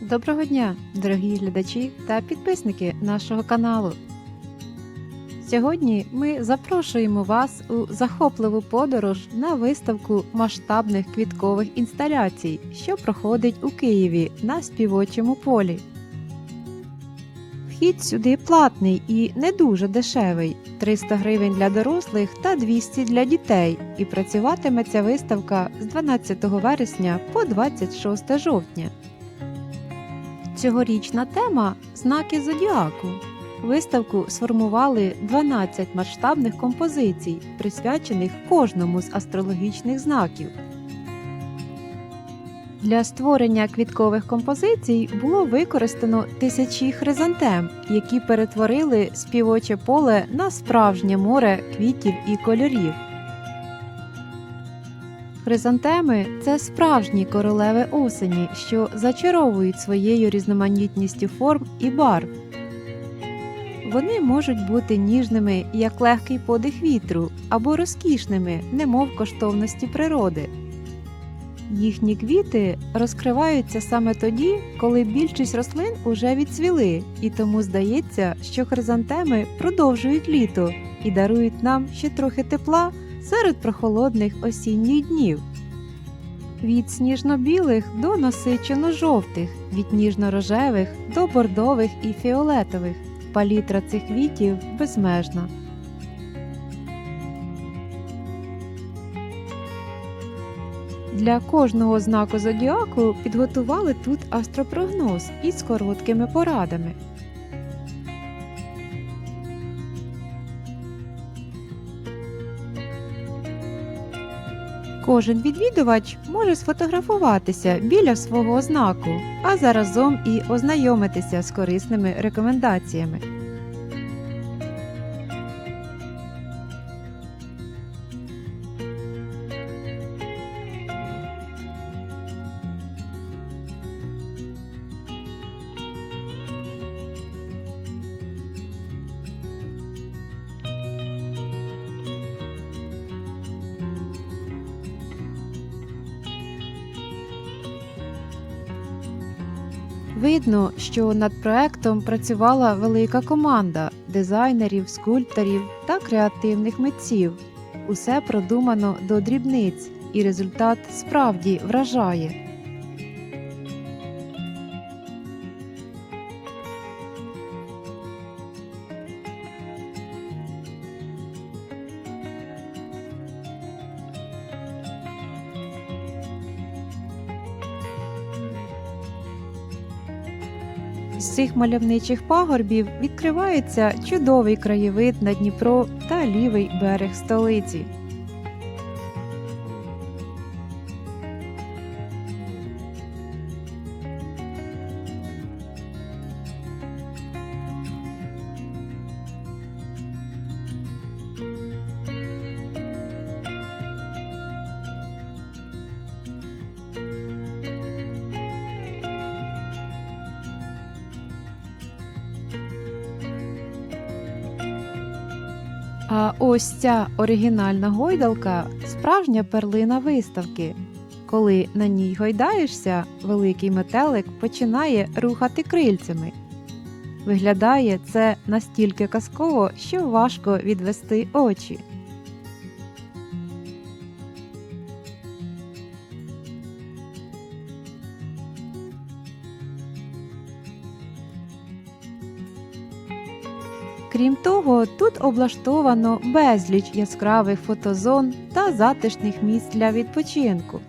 Доброго дня, дорогі глядачі та підписники нашого каналу. Сьогодні ми запрошуємо вас у захопливу подорож на виставку масштабних квіткових інсталяцій, що проходить у Києві на співочому полі. Вхід сюди платний і не дуже дешевий 300 гривень для дорослих та 200 для дітей. І працюватиме ця виставка з 12 вересня по 26 жовтня. Цьогорічна тема знаки зодіаку. Виставку сформували 12 масштабних композицій, присвячених кожному з астрологічних знаків. Для створення квіткових композицій було використано тисячі хризантем, які перетворили співоче поле на справжнє море квітів і кольорів. Хризантеми це справжні королеви осені, що зачаровують своєю різноманітністю форм і барв. Вони можуть бути ніжними, як легкий подих вітру, або розкішними, немов коштовності природи. Їхні квіти розкриваються саме тоді, коли більшість рослин уже відцвіли, і тому здається, що хризантеми продовжують літо і дарують нам ще трохи тепла серед прохолодних осінніх днів. Від сніжно-білих до насичено-жовтих, від ніжно-рожевих до бордових і фіолетових. Палітра цих квітів безмежна. Для кожного знаку зодіаку підготували тут астропрогноз із короткими порадами. Кожен відвідувач може сфотографуватися біля свого знаку, а заразом і ознайомитися з корисними рекомендаціями. Видно, що над проектом працювала велика команда дизайнерів, скульпторів та креативних митців. Усе продумано до дрібниць, і результат справді вражає. З цих мальовничих пагорбів відкривається чудовий краєвид на Дніпро та лівий берег столиці. А ось ця оригінальна гойдалка справжня перлина виставки. Коли на ній гойдаєшся, великий метелик починає рухати крильцями. Виглядає це настільки казково, що важко відвести очі. Крім того, тут облаштовано безліч яскравих фотозон та затишних місць для відпочинку.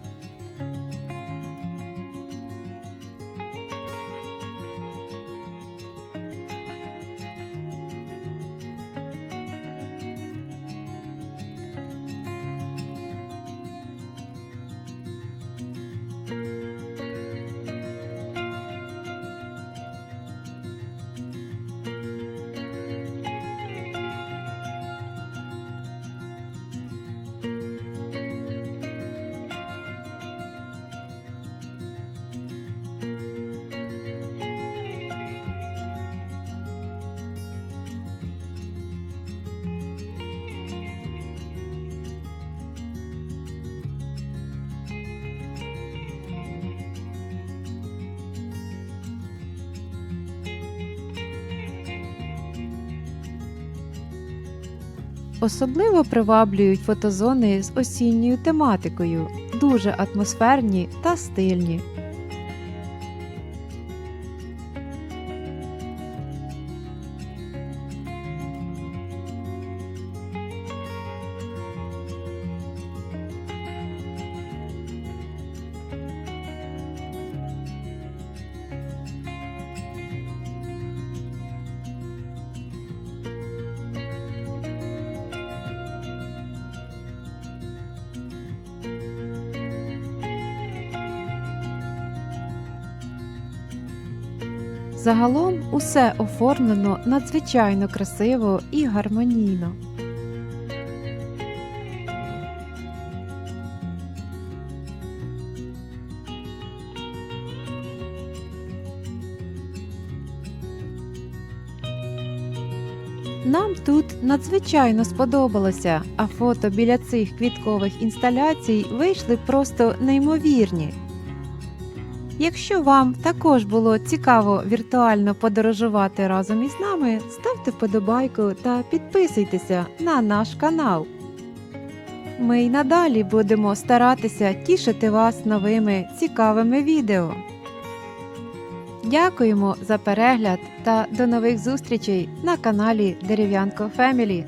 Особливо приваблюють фотозони з осінньою тематикою, дуже атмосферні та стильні. Загалом усе оформлено надзвичайно красиво і гармонійно. Нам тут надзвичайно сподобалося, а фото біля цих квіткових інсталяцій вийшли просто неймовірні. Якщо вам також було цікаво віртуально подорожувати разом із нами, ставте вподобайку та підписуйтеся на наш канал. Ми й надалі будемо старатися тішити вас новими цікавими відео. Дякуємо за перегляд та до нових зустрічей на каналі Дерев'янко Фемілі.